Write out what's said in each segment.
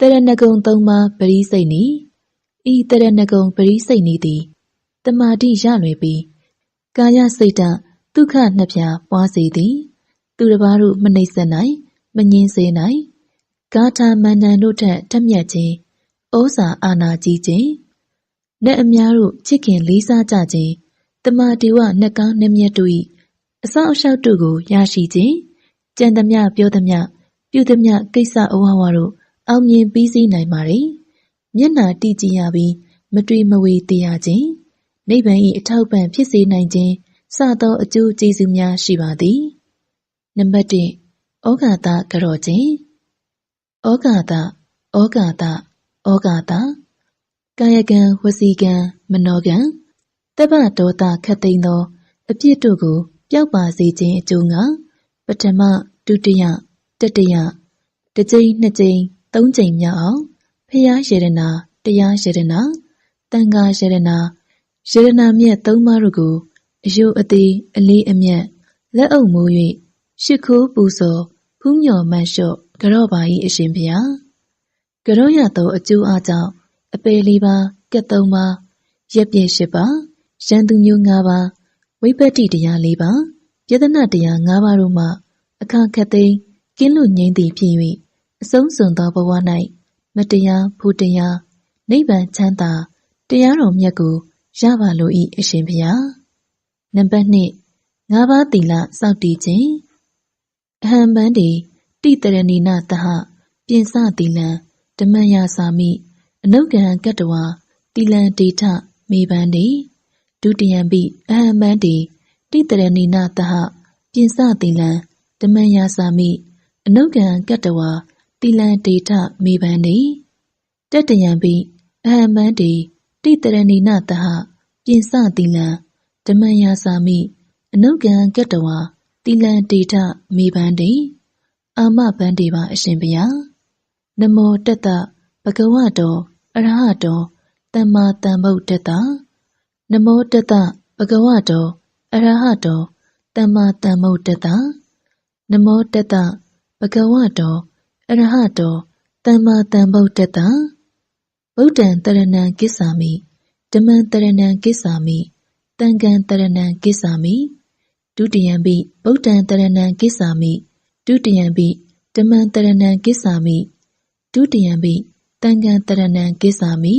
တရဏဂုံသုံးပါးပရိစိတ်နီဤတရဏဂုံပရိစိတ်နီသည်တမာတိရလွယ်ပြီးကာယစိတ်တဒုက္ခနှစ်ဖြာပွားစေသည် သူတစ်ပါးတို့မနှိမ့်ဆက်နိုင်မငြင်းစေနိုင်ဂါထာမန္တန်တို့ထက်ထက်မြက်ခြင်းဩဇာအာဏာကြီးခြင်းနဲ့အများတို့ချစ်ခင်လေးစားကြခြင်းတမာတိဝနှက်ကောင်းနှမျက်တို့၏အဆောင်အရှောက်တို့ကိုရရှိခြင်းကြံသမျှပြောသမျှပြုသမျှကိစ္စအဝဝတို့ အောင်မြင်ပြီးစီးနိုင်ပါ रे မျက်နာတိကြည်ရပြီးမတွေ့မဝေတရားခြင်းနိဗ္ဗာန်၏အထောက်ပံ့ဖြစ်စေနိုင်ခြင်းစသောအကျိုးကျေးဇူးများရှိပါသည်နံပါတ်1ဩဃာတကြော့ခြင်းဩဃာတဩဃာတဩဃာတကာယကံဝစီကံမနောကံတပ္ပဒေါသခတ်သိမ်းသော အပြစ်တို့ကို ပျောက်ပါစေခြင်းအကျိုးငါပထမဒုတိယတတိယတစ်ကြိမ်နှစ်ကြိမ် သုံးကြိမ်မြောက်အောင်ဖျားရတနာတရားရတနာတန်ခါရတနာရတနာမြတ်သုံးပါးတို့ကိုအယုအသေးအလေးအမြတ်လက်အုပ်မိုး၍ရှ िख ိုးပူဇော်ဖူးမြော်မတ်လျှော့ကြော့ပါ၏အရှင်ဖျားကြော့ရသောအကျိုးအားကြောင့်အပေလေးပါကက်သုံးပါရက်ပြည့်ရှစ်ပါရန်သူမျိုး၅ပါးဝိပတ္တိတရား၄ပါးယတနာတရား၅ပါးတို့မှအခါခတ်သိမ်းကင်းလွတ်ငြိမ်းသည်ဖြစ်၍ အဆုံးစွန်သောဘဝ၌မတရားဖို့တရားနိဗ္ဗာန်ချမ်းသာတရားတော်မြတ်ကိုရပါလို၏အရှင်ဖျားနံပါတ်2ငါးပါးသီလစောင့်တည်ခြင်းအဟံပန်းတီတိတရဏီနတဟပြင်စသီလံဓမ္မယစာမိအနုကဟံကတ္တဝါသီလံဒေထမေပန်းတီဒုတိယံပိအဟံပန်းတီတိတရဏီနတဟပြင်စသီလံဓမ္မယစာမိအနုကဟံကတ္တဝါ သီလံဒေထမေပန်းတီတတယံပိအဟံပန်းတီတိတရဏီနတဟပြင်စသီလံဓမ္မယစာမိအနုကံကတ္တဝါတိလံတေထမေပန်းတိအာမပန်းတေပါအရှင်ဘုရားနမောတတ္တဘဂဝတောအရဟတောသမ္မာသမ္ဗုဒ္ဓတ္တနမောတတ္တဘဂဝတောအရဟတောသမ္မာသမ္ဗုဒ္ဓတ္တနမောတတ္တဘဂဝတော အရဟတောသမ္မာသမ္ဗုဒ္ဓတ္တဗုဒ္ဓံတရဏံကိစ္ဆာမိဓမ္မံတရဏံကိစ္ဆာမိတံဃံတရဏံကိစ္ဆာမိဒုတိယံပိဗုဒ္ဓံတရဏံကိစ္ဆာမိဒုတိယံပိဓမ္မံတရဏံကိစ္ဆာမိဒုတိယံပိတံဃံတရဏံကိစ္ဆာမိ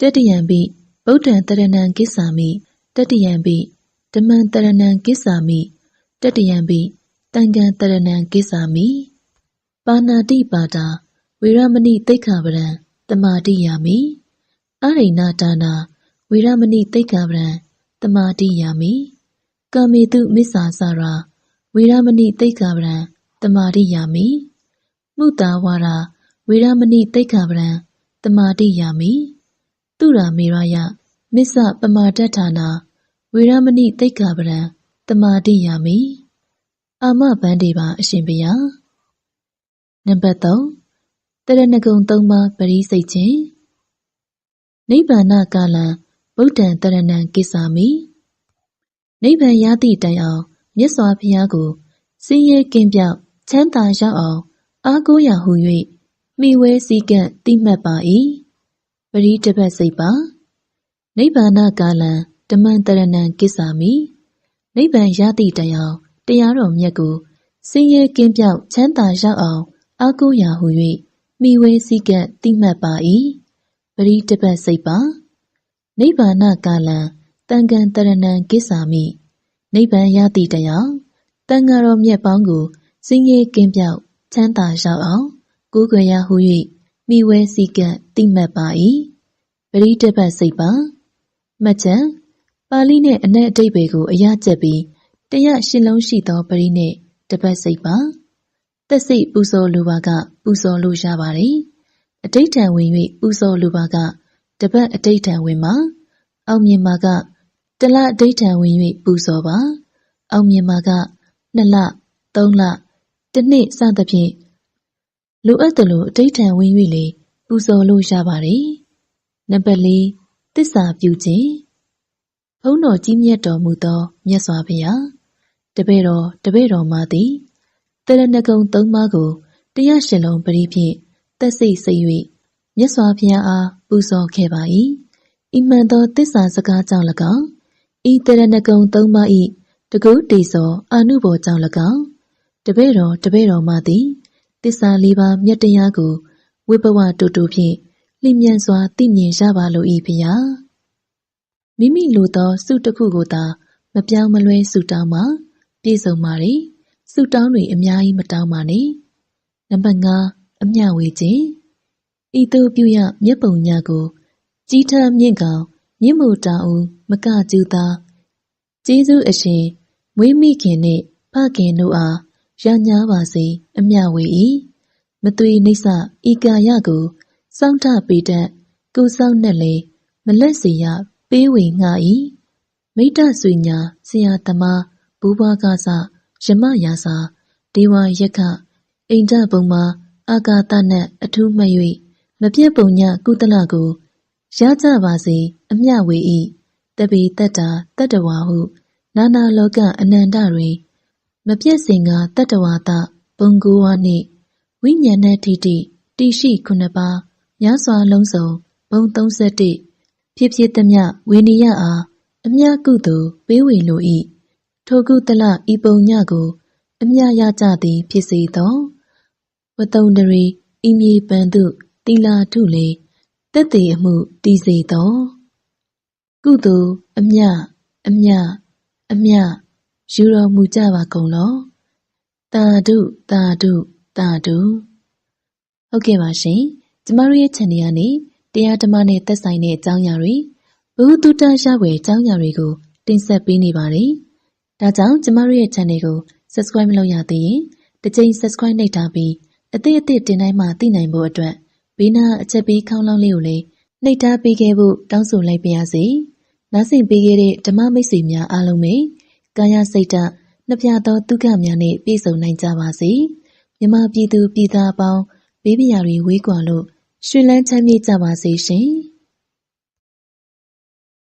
တတိယံပိဗုဒ္ဓံတရဏံကိစ္ဆာမိတတိယံပိဓမ္မံတရဏံကိစ္ဆာမိတတိယံပိတံဃံတရဏံကိစ္ဆာမိ ပါဏာတိပါတာဝေရမဏိတိခါပရံတမာတိယာမိအရိဏဒါနာဝေရမဏိတိခါပရံတမာတိယာမိကာမေတုမစ္ဆာစရာဝေရမဏိတိခါပရံတမာတိယာမိမုတာဝါရာဝေရမဏိတိခါပရံတမာတိယာမိသူရာမေရယမစ္ဆပမာတ္ထာနာဝေရမဏိတိခါပရံတမာတိယာမိအာမဘန္ဒေပါအရှင်ဘုရား နံပါတ်3တရဏဂုံ3ပါးပရိစိတ်ခြင်းနိဗ္ဗာန်ကာလံဗုဒ္ဓံတရဏံကိစ္ဆာမိနိဗ္ဗာန်ရသည့်တိုင်အောင်မြတ်စွာဘုရားကိုစင်းရဲကင်းပြောက်ချမ်းသာရောက်အောင် အားကိုးရာဟု၍မိဝဲစည်းကပ်တိမှတ်ပါ၏ပရိတပတ်စိတ်ပါနိဗ္ဗာန်ကာလံဓမ္မံတရဏံကိစ္ဆာမိနိဗ္ဗာန်ရသည့်တိုင်အောင်တရားတော်မြတ်ကိုစင်းရဲကင်းပြောက်ချမ်းသာရောက်အောင် အားကိုးရာဟု၍မိဝဲစည်းကပ်တိမှတ်ပါ၏ပရိတပတ်စိတ်ပါနိဗ္ဗာန်ကာလံတန်ခံတရဏံကိစ္ဆာမိနိဗ္ဗာန်ရသည့်တရားတန်ဃာတော်မြတ်ပေါင်းကိုစင်ကြီးကင်းပြောက်ချမ်းသာရောက်အောင်ကိုးကွယ်ရဟု၍မိဝဲစည်းကပ်တိမှတ်ပါ၏ပရိတပတ်စိတ်ပါမှတ်ချက်ပါဠိနှင့်အ내အတိတ်ဘေကိုအရကျက်ပြီးတရားရှင်းလုံးရှိသောပရိနှင့်တပတ်စိတ်ပါ သက်စိတ်ပူဇော်လိုပါက ပူဇော်လို့ရပါတယ်အတိတ်ထံဝင်၍ပူဇော်လိုပါက တပတ်အတိတ်ထံဝင်မှာအောင်မြင်မှာကတလအဋိဌံဝင်၍ပူဇော်ပါအောင်မြင်မှာကနှစ်လသုံးလတစ်နှစ်စသဖြင့်လိုအပ်တယ်လို့အဋိဌံဝင်၍လေပူဇော်လို့ရပါတယ်နံပါတ်၄တစ္ဆာပြုခြင်းဘုန်းတော်ကြီးမြတ်တော်မူသောမြတ်စွာဘုရားတပည့်တော်တပည့်တော်မသည် တရဏဂုံသုံးပါးကိုတရားရှင်လုံးပရိဖြင့်တက်စိတ်စိတ်၍မြတ်စွာဘုရားအားပူဇော်ခဲ့ပါ၏ဤမှန်သောတစ္ဆာစကားကြောင့်၎င်းဤတရဏဂုံသုံးပါး၏တကုတေဇောအာနုဘော်ကြောင့်၎င်းတပည့်တော်တပည့်တော်မသည်တစ္ဆာလေးပါးမြတ်တရားကိုဝိပဝတူတူဖြင့်လျင်မြန်စွာသိမြင်ရပါလို၏ဖျားမိမိလိုသောစုတစ်ခုကိုသာမပြောင်းမလွဲစုတောင်းမှပြည့်စုံပါ रे စုတောင်းတွေအများကြီးမတောင်းပါနဲ့နံပါတ်5အမျှဝေခြင်းဤသို့ပြုရမျက်ပုံညကို ကြီးထမြင့်ကောင်မြင့်မှုတောင်ဦးမကကျူသာကျေးဇူးအရှင်မွေးမိခင်နှင့်ဖခင်တို့အားရညာပါစေအမျှဝေ၏မသွေနှိစ္စဤကာယကိုစောင့်ထပေတတ်ကိုစောင့်နဲ့လေမလက်စီရပေးဝေငှ၏မိတ္တဆွေညာဆရာသမားဘူဘွားကစ ယမယာစာဒေဝယက္ခအိန္ဒဘုံမှာအာကာသနတ်အထူးမှတ်၍မပြတ်ပုံညကုသလကိုရကြပါစေအမျှဝေ၏တပိတတ္တာတတ္တဝါဟု နာနာလောကအနန္တတွင် မပြည့်စင်ကတတ္တဝါတဘုံကိုဝါနှင့်ဝိညာဏထိတိတိရှိခုနှစ်ပါးများစွာလုံးစုံဘုံ31ဖြစ်ဖြစ်သမျှဝိနည်းအားအမြကုသိုလ်ပေးဝေလို၏ ထိုကုသလဤပုံညကိုအမြရကြသည်ဖြစ်စေသောဝတုံတရီဤမြေပန်သူတီလာထုလေတက်သေးအမှုတည်စေသောကုသိုလ်အမြအမြအမြယူတော်မူကြပါကုန်လောတာဒုတာဒုတာဒုဟုတ်ကဲ့ပါရှင်ကျမတို့ရဲ့ channel ကနေတရားဓမ္မနဲ့သက်ဆိုင်တဲ့အကြောင်းအရာတွေဘုဟုတုတ္တရဝယ်အကြောင်းအရာတွေကိုတင်ဆက်ပေးနေပါတယ် ဒါကြောင့်ကျမတို့ရဲ့ channel ကို subscribe မလုပ်ရသေးရင်တစ်ချိန် subscribe နှိပ်ထားပြီးအသစ်အသစ်တင်တိုင်းမှသိနိုင်ဖို့အတွက်ဘေးနာအချက်ပေးခေါင်းလောင်းလေးကိုလည်းနှိပ်ထားပေးခဲ့ဖို့တောင်းဆိုလိုက်ပါရစေ။နားဆင်ပေးခဲ့တဲ့ဓမ္မမိတ်ဆွေများအားလုံးပဲကာယစိတ်ဓာတ်နှစ်ပြသောဒုက္ခများနဲ့ပြည့်စုံနိုင်ကြပါစေ။မြမပြည်သူပြည်သားအပေါင်းဘေးပရာတွေဝေးကွာလို့ရှင်လန်းချမ်းမြေ့ကြပါစေရှင်။